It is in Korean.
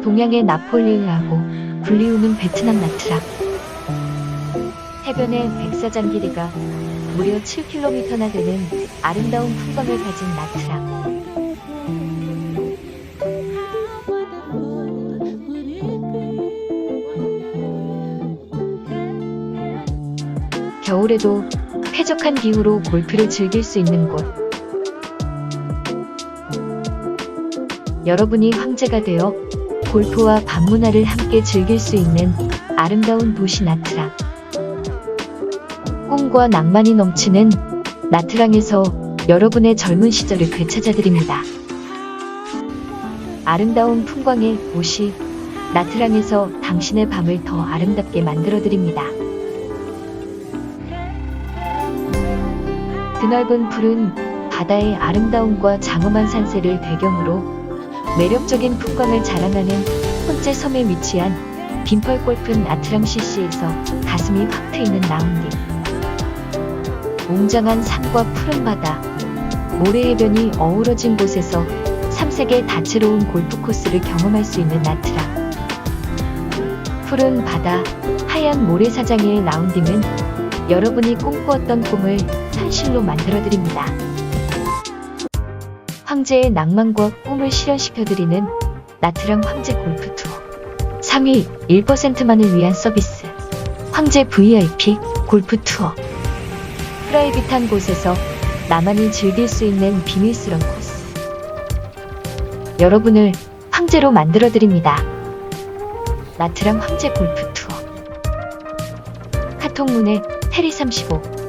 동양의 나폴리라고 불리우는 베트남 나트랑. 해변의 백사장 길이가 무려 7km나 되는 아름다운 풍광을 가진 나트랑. 겨울에도 쾌적한 기후로 골프를 즐길 수 있는 곳. 여러분이 황제가 되어 골프와 밤문화를 함께 즐길 수 있는 아름다운 도시 나트랑. 꿈과 낭만이 넘치는 나트랑에서 여러분의 젊은 시절을 되찾아드립니다. 아름다운 풍광의 도시 나트랑에서 당신의 밤을 더 아름답게 만들어드립니다. 드넓은 푸른 바다의 아름다움과 장엄한 산세를 배경으로 매력적인 풍광을 자랑하는 혼재 섬에 위치한 빈펄 골프 나트랑 CC에서 가슴이 확 트이는 라운딩. 웅장한 산과 푸른 바다, 모래 해변이 어우러진 곳에서 3색의 다채로운 골프 코스를 경험할 수 있는 나트랑. 푸른 바다, 하얀 모래사장의 라운딩은 여러분이 꿈꾸었던 꿈을 현실로 만들어드립니다. 황제의 낭만과 꿈을 실현시켜드리는 나트랑 황제 골프 투어. 상위 1%만을 위한 서비스. 황제 VIP 골프 투어. 프라이빗한 곳에서 나만이 즐길 수 있는 비밀스런 코스. 여러분을 황제로 만들어드립니다. 나트랑 황제 골프 투어. 카톡 문에 테리35